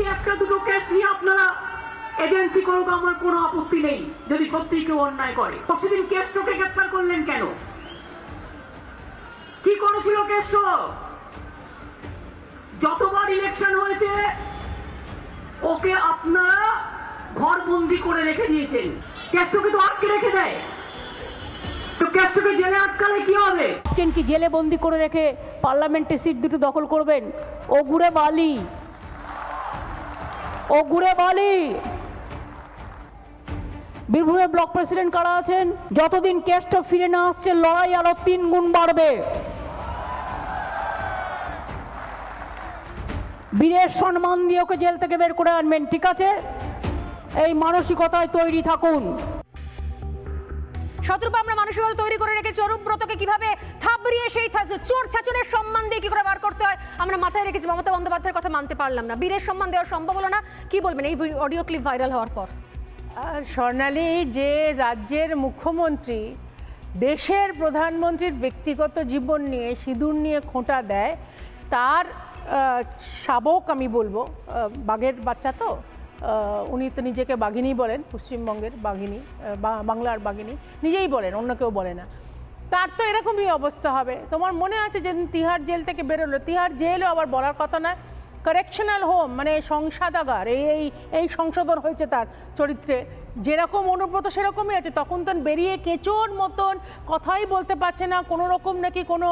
একটা দুটো কেস নিয়ে আপনারা এজেন্সি করুক, আমার কোনো আপত্তি নেই, যদি সত্যি কেউ অন্যায় করে। সেদিন কেষ্টকে গ্রেপ্তার করলেন কেন? কি করেছিল কেষ্ট যতবার ইলেকশন হয়েছে, ওকে আপনারা ঘর বন্দি করে রেখে দিয়েছেন। কেষ্টকে তো আটকে রেখে দেয়। তো কেষ্টকে জেলে আটকালে কি হবে? কি জেলে বন্দি করে রেখে পার্লামেন্টে সিট দুটো দখল করবেন? ও গুড়ে বালি। ও গুড়ে বালি। বীরভূমের ব্লক প্রেসিডেন্ট কারা আছেন? যতদিন কেসটা ফিরে না আসছে, লড়াই আরও তিন গুণ বাড়বে। বীরের সম্মান দিয়ে ওকে জেল থেকে বের করে আনবেন, ঠিক আছে? এই মানসিকতায় তৈরি থাকুন। শতরূপে আমরা মানসিকতা তৈরি করে রেখেছি। অরূপব্রতকে কীভাবে থাবড়িয়ে সেই চোর ছাচনের সম্মান দিয়ে কি করে বার করতে হয়, আমরা মাথায় রেখেছি। মমতা বন্দ্যোপাধ্যায়ের কথা মানতে পারলাম না। বীরের সম্মান দেওয়া সম্ভব হলো না। কি বলবেন? এই অডিও ক্লিপ ভাইরাল হওয়ার পর। স্বর্ণালী, যে রাজ্যের মুখ্যমন্ত্রী দেশের প্রধানমন্ত্রীর ব্যক্তিগত জীবন নিয়ে, সিঁদুর নিয়ে খোঁটা দেয়, তার শাবক আমি বলব বাঘের বাচ্চা তো? উনি তো নিজেকে বাঘিনী বলেন পশ্চিমবঙ্গের বাঘিনী বা- বাংলার বাঘিনী নিজেই বলেন অন্য কেউ বলে না তার তো এরকমই অবস্থা হবে তোমার মনে আছে যেদিন তিহার জেল থেকে বেরোলো তিহার জেলও আবার বলার কথা না কারেকশনাল হোম মানে সংসাদাগার এই এই এই সংশোধন হয়েছে তার চরিত্রে যেরকম অনুব্রত সেরকমই আছে তখন তো বেরিয়ে কেঁচোর মতন কথাই বলতে পারছে না কোনো রকম নাকি কোনো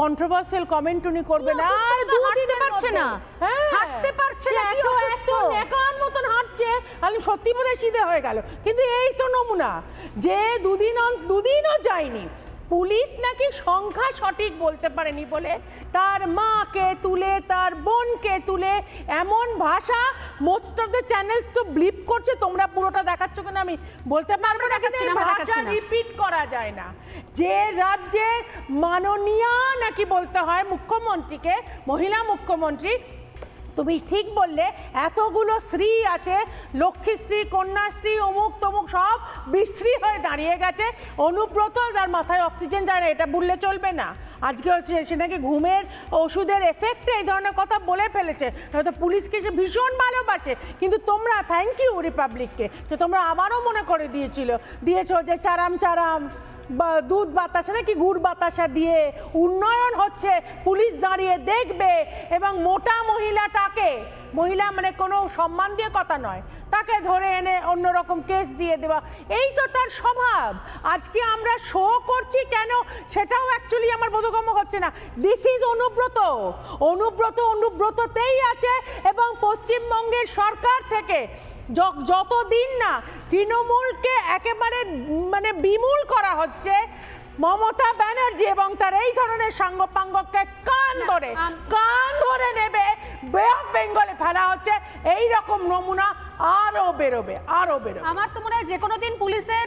কন্ট্রোভার্সিয়াল কমেন্ট উনি করবে না আর দুদিনের পারছে না। হ্যাঁ। হাঁটতে পারছে না, কি অসুস্থ? মতন হাঁটছে আমি সত্যি বোধ সিধে হয়ে গেল। কিন্তু এই তো নমুনা যে দুদিন দুদিনও যায়নি। পুলিশ নাকি সংখ্যা সঠিক বলতে পারেনি বলে তার মাকে তুলে তার বোনকে তুলে এমন ভাষা মোস্ট অফ দ্য চ্যানেলস তো ব্লিপ করছে তোমরা পুরোটা দেখাচ্ছ কিনা আমি বলতে পারব না কিন্তু ভাষা রিপিট করা যায় না। যে রাজ্যে মাননীয়া নাকি বলতে হয় মুখ্যমন্ত্রীকে মহিলা মুখ্যমন্ত্রী তুমি ঠিক বললে, এতগুলো শ্রী আছে, লক্ষ্মীশ্রী, কন্যাশ্রী, অমুক তমুক সব বিশ্রী হয়ে দাঁড়িয়ে গেছে। অনুব্রত তার মাথায় অক্সিজেন যায় না, এটা বললে চলবে না। আজকে সে নাকি ঘুমের ওষুধের এফেক্টে এই ধরনের কথা বলে ফেলেছে। হয়তো পুলিশকে সে ভীষণ ভালোবাসে। কিন্তু তোমরা থ্যাংক ইউ রিপাবলিককে যে তোমরা আবারও মনে করে দিয়েছিল। দিয়েছ যে, চারাম চারাম। দুধ বাতাসা নাকি গুড় বাতাসা দিয়ে উন্নয়ন হচ্ছে, পুলিশ দাঁড়িয়ে দেখবে এবং মোটা মহিলাটাকে, মহিলা মানে কোনো সম্মান দিয়ে কথা নয়, তাকে ধরে এনে অন্যরকম কেস দিয়ে দেওয়া। এই তো তার স্বভাব। আজকে আমরা শো করছি কেন? সেটাও অ্যাকচুয়ালি আমার বোধগম্য হচ্ছে না। This is Anubrata. অনুব্রত, অনুব্রততেই আছে এবং পশ্চিমবঙ্গের সরকার থেকে যতদিন না তৃণমূলকে একেবারে মানে বিমূল করা হচ্ছে মমতা ব্যানার্জি এবং তার এই ধরনের সাঙ্গপাঙ্গকে কান ধরে কান ধরে নেবে বে অফ বেঙ্গলে ফেলা হচ্ছে এই রকম নমুনা আরও বেরোবে আরও বেরোবে। আমার তো মনে হয় যে কোনো দিন পুলিশের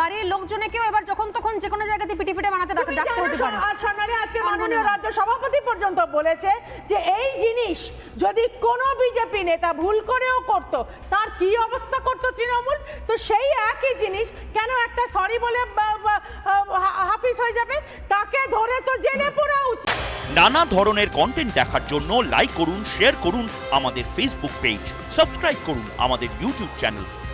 বাড়ির লোকজনেকেও এবার যখন তখন যে কোনো জায়গাতে পিটি পিটে বানাতে ডাক ডাকতে হতে পারে। আর সোনালি আজকে মাননীয়। রাজ্য সভাপতি পর্যন্ত বলেছে যে এই জিনিস যদি কোনো বিজেপি নেতা ভুল করেও করত তার কি অবস্থা করত তৃণমূল? তো সেই একই জিনিস কেন একটা সরি বলে হাফিজ হয়ে যাবে? তাকে ধরে তো জেলে পড়া উচিত। নানা ধরনের কন্টেন্ট দেখার জন্য লাইক করুন শেয়ার করুন আমাদের ফেসবুক পেজ সাবস্ক্রাইব করুন আমাদের ইউটিউব চ্যানেল